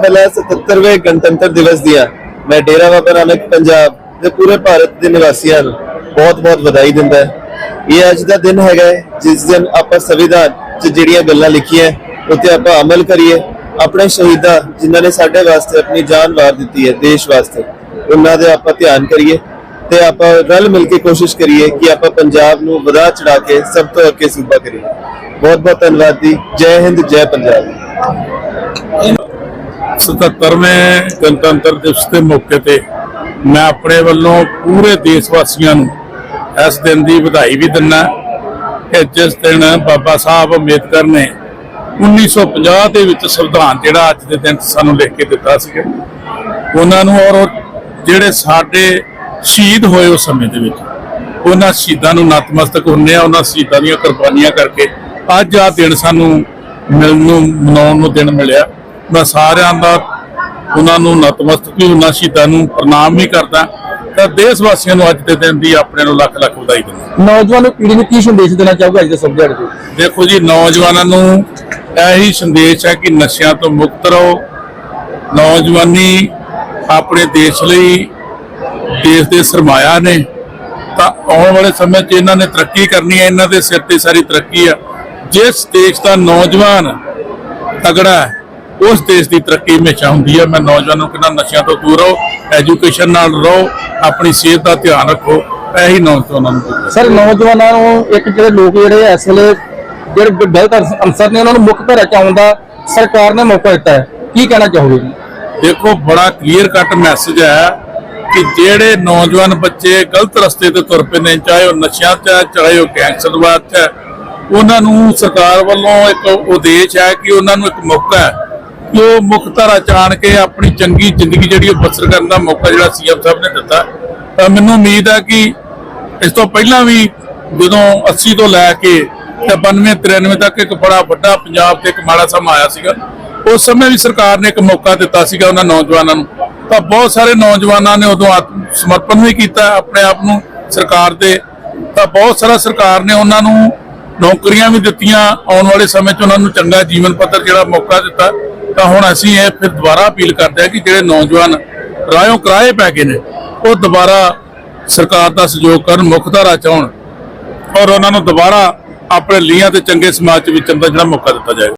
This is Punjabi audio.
ਪਹਿਲਾਂ 77ਵੇਂ ਗਣਤੰਤਰ ਦਿਵਸ ਦੀਆਂ ਮੈਂ ਡੇਰਾ ਬਾਬਾ ਨਾਨਕ ਪੰਜਾਬ ਦੇ ਪੂਰੇ ਭਾਰਤ ਦੇ ਨਿਵਾਸੀਆਂ ਨੂੰ ਬਹੁਤ-ਬਹੁਤ ਵਧਾਈ ਦਿੰਦਾ ਇਹ ਅੱਜ ਦਾ ਦਿਨ ਹੈਗਾ ਹੈ, ਜਿਸ ਦਿਨ ਆਪਾਂ ਸੰਵਿਧਾਨ 'ਚ ਜਿਹੜੀਆਂ ਗੱਲਾਂ ਲਿਖੀਆਂ ਉੱਤੇ ਆਪਾਂ ਅਮਲ ਕਰੀਏ। ਆਪਣੇ ਸ਼ਹੀਦਾਂ ਜਿਨ੍ਹਾਂ ਨੇ ਸਾਡੇ ਵਾਸਤੇ ਆਪਣੀ ਜਾਨ ਵਾਰ ਦਿੱਤੀ ਹੈ ਦੇਸ਼ ਵਾਸਤੇ ਉਹਨਾਂ ਦੇ ਆਪਾਂ ਧਿਆਨ ਕਰੀਏ ਤੇ ਆਪਾਂ ਰਲ ਮਿਲ ਕੇ ਕੋਸ਼ਿਸ਼ ਕਰੀਏ ਕਿ ਆਪਾਂ ਪੰਜਾਬ ਨੂੰ ਵਧਾ ਚੜਾ ਕੇ ਸਭ ਤੋਂ ਅੱਗੇ ਸੂਬਾ ਕਰੀਏ। ਬਹੁਤ ਬਹੁਤ ਧੰਨਵਾਦ ਜੀ। ਜੈ ਹਿੰਦ ਜੈ ਪੰਜਾਬ। 77ਵੇਂ ਗਣਤੰਤਰ ਦਿਵਸ ਦੇ ਮੌਕੇ ਤੇ ਮੈਂ ਆਪਣੇ ਵੱਲੋਂ ਪੂਰੇ ਦੇਸ਼ ਵਾਸੀਆਂ ਨੂੰ ਇਸ ਦਿਨ ਦੀ ਵਧਾਈ ਵੀ ਦਿੰਦਾ ਕਿ ਜਿਸ ਦਿਨ ਬਾਬਾ ਸਾਹਿਬ ਅੰਬੇਦਕਰ ਨੇ 1950 ਦੇ ਵਿੱਚ ਸੰਵਿਧਾਨ ਜਿਹੜਾ ਅੱਜ ਦੇ ਦਿਨ ਸਾਨੂੰ ਲਿਖ ਕੇ ਦਿੱਤਾ ਸੀ। ਉਹਨਾਂ ਨੂੰ ਔਰ ਉਹ ਜਿਹੜੇ ਸਾਡੇ ਸ਼ਹੀਦ ਹੋਏ ਉਸ ਸਮੇਂ ਦੇ ਵਿੱਚ, ਉਹਨਾਂ ਸ਼ਹੀਦਾਂ ਨੂੰ ਨਤਮਸਤਕ ਹੁੰਨੇ ਆ ਉਹਨਾਂ ਸ਼ਹੀਦਾਂ ਦੀਆਂ ਕੁਰਬਾਨੀਆਂ ਕਰਕੇ ਅੱਜ ਆ ਦਿਨ ਸਾਨੂੰ ਮਿਲਣ ਨੂੰ, ਮਨਾਉਣ ਨੂੰ ਦਿਨ ਮਿਲਿਆ। ਮੈਂ ਸਾਰਿਆਂ ਦਾ ਉਹਨਾਂ ਨੂੰ ਨਤਮਸਤਕ ਵੀ ਉਹਨਾਂ ਸ਼ਹੀਦਾਂ ਨੂੰ ਪ੍ਰਣਾਮ ਵੀ ਕਰਦਾ। ਤਾਂ ਦੇਸ਼ ਵਾਸੀਆਂ ਨੂੰ ਅੱਜ ਦੇ ਦਿਨ ਦੀ ਆਪਣੇ ਨੂੰ ਲੱਖ ਲੱਖ ਵਧਾਈ ਦਿੰਦਾ। ਨੌਜਵਾਨ ਪੀੜ੍ਹੀ ਨੂੰ ਕੀ ਸੰਦੇਸ਼ ਦੇਣਾ ਚਾਹੋਗੇ ਅੱਜ ਦੇ ਸਬਜੈਕਟ ਤੇ? ਦੇਖੋ ਜੀ ਨੌਜਵਾਨਾਂ ਨੂੰ ਇਹੀ ਸੰਦੇਸ਼ ਹੈ ਕਿ ਨਸ਼ਿਆਂ ਤੋਂ ਮੁਕਤ ਰਹੋ। ਨੌਜਵਾਨੀ ਆਪਣੇ ਦੇਸ਼ ਲਈ ਦੇਸ਼ ਦੇ ਸਰਮਾਇਆ ਨੇ। ਤਾਂ ਆਉਣ ਵਾਲੇ ਸਮੇਂ 'ਚ ਇਹਨਾਂ ਨੇ ਤਰੱਕੀ ਕਰਨੀ ਹੈ ਇਹਨਾਂ ਦੇ ਸਿਰ ਤੇ ਸਾਰੀ ਤਰੱਕੀ ਆ। ਜਿਸ ਦੇਸ਼ ਦਾ ਨੌਜਵਾਨ ਤਗੜਾ ਹੈ ਉਸ ਦੇਸ਼ ਦੀ ਤਰੱਕੀ ਹਮੇਸ਼ਾ ਹੁੰਦੀ ਹੈ। ਮੈਂ ਨੌਜਵਾਨਾਂ ਨੂੰ ਕਹਿੰਦਾ ਨਸ਼ਿਆਂ ਤੋਂ ਦੂਰ ਰਹੋ ਐਜੂਕੇਸ਼ਨ ਨਾਲ ਰਹੋ ਆਪਣੀ ਸਿਹਤ ਦਾ ਧਿਆਨ ਰੱਖੋ। ਇਹੀ ਨੌਜਵਾਨਾਂ ਨੂੰ। ਸਰ ਨੌਜਵਾਨਾਂ ਨੂੰ ਇੱਕ ਜਿਹੜੇ ਲੋਕ ਜਿਹੜੇ ਇਸ ਵੇਲੇ ਜਿਹੜੇ ਗਲਤ ਅਨਸ- ਅਨਸਰ ਨੇ ਉਹਨਾਂ ਨੂੰ ਮੁੱਖ ਧਾਰਾ ਚ ਆਉਣ ਦਾ ਸਰਕਾਰ ਨੇ ਮੌਕਾ ਦਿੱਤਾ ਹੈ। ਕੀ ਕਹਿਣਾ ਚਾਹੋਗੇ ਦੇਖੋ ਬੜਾ ਕਲੀਅਰ ਕੱਟ ਮੈਸੇਜ ਹੈ ਕਿ ਜਿਹੜੇ ਨੌਜਵਾਨ ਬੱਚੇ ਗਲਤ ਰਸਤੇ ਤੇ ਤੁਰ ਪਏ ਨੇ ਚਾਹੇ ਉਹ ਨਸ਼ਿਆਂ 'ਚ ਹੈ ਚਾਹੇ ਉਹ ਗੈਂਗਸਟਰਵਾਦ 'ਚ ਹੈ ਉਹਨਾਂ ਨੂੰ ਸਰਕਾਰ ਵੱਲੋਂ ਇੱਕ ਉਦੇਸ਼ ਹੈ ਕਿ ਉਹਨਾਂ ਨੂੰ ਇੱਕ ਮੌਕਾ ਹੈ ਕਿ ਉਹ ਮੁੱਖ ਧਾਰਾ ਚ ਆਣ ਕੇ ਆਪਣੀ ਚੰਗੀ ਜ਼ਿੰਦਗੀ ਜਿਹੜੀ ਉਹ ਬਸਰ ਕਰਨ ਦਾ ਮੌਕਾ ਜਿਹੜਾ ਸੀਐਮ ਸਾਹਿਬ ਨੇ ਦਿੱਤਾ, ਤਾਂ ਮੈਨੂੰ ਉਮੀਦ ਹੈ ਕਿ ਇਸ ਤੋਂ ਪਹਿਲਾਂ ਵੀ ਜਦੋਂ 80 ਤੋਂ ਲੈ ਕੇ ਤੇ 92 93 ਤੱਕ ਇੱਕ ਬੜਾ ਵੱਡਾ ਪੰਜਾਬ ਤੇ ਇੱਕ ਮਾੜਾ ਸਮਾਂ ਆਇਆ ਸੀਗਾ, ਉਸ ਸਮੇਂ ਵੀ ਸਰਕਾਰ ਨੇ ਇੱਕ ਮੌਕਾ ਦਿੱਤਾ ਸੀਗਾ ਉਹਨਾਂ ਨੌਜਵਾਨਾਂ ਨੂੰ। ਤਾਂ ਬਹੁਤ ਸਾਰੇ ਨੌਜਵਾਨਾਂ ਨੇ ਉਦੋਂ ਆਤਮ ਸਮਰਪਣ ਵੀ ਕੀਤਾ ਆਪਣੇ ਆਪ ਨੂੰ ਸਰਕਾਰ ਦੇ ਤਾਂ ਬਹੁਤ ਸਾਰਾ ਸਰਕਾਰ ਨੇ ਉਹਨਾਂ ਨੂੰ ਨੌਕਰੀਆਂ ਵੀ ਦਿੱਤੀਆਂ, ਆਉਣ ਵਾਲੇ ਸਮੇਂ 'ਚ ਉਹਨਾਂ ਨੂੰ ਚੰਗਾ ਜੀਵਨ ਪੱਧਰ ਜਿਹੜਾ ਮੌਕਾ ਦਿੱਤਾ। ਤਾਂ ਹੁਣ ਅਸੀਂ ਇਹ ਫਿਰ ਦੁਬਾਰਾ ਅਪੀਲ ਕਰਦੇ ਹਾਂ ਕਿ ਜਿਹੜੇ ਨੌਜਵਾਨ ਰਾਇਓਂ ਕਿਰਾਏ ਪੈ ਗਏ ਨੇ, ਉਹ ਦੁਬਾਰਾ ਸਰਕਾਰ ਦਾ ਸਹਿਯੋਗ ਕਰਨ, ਮੁੱਖ ਧਾਰਾ ਚ ਔਰ ਉਹਨਾਂ ਨੂੰ ਦੁਬਾਰਾ ਆਪਣੇ ਲੀਹਾਂ ਤੇ ਚੰਗੇ ਸਮਾਜ ਚ ਵਿਚਰਨ ਦਾ ਜਿਹੜਾ ਮੌਕਾ ਦਿੱਤਾ ਜਾਏ।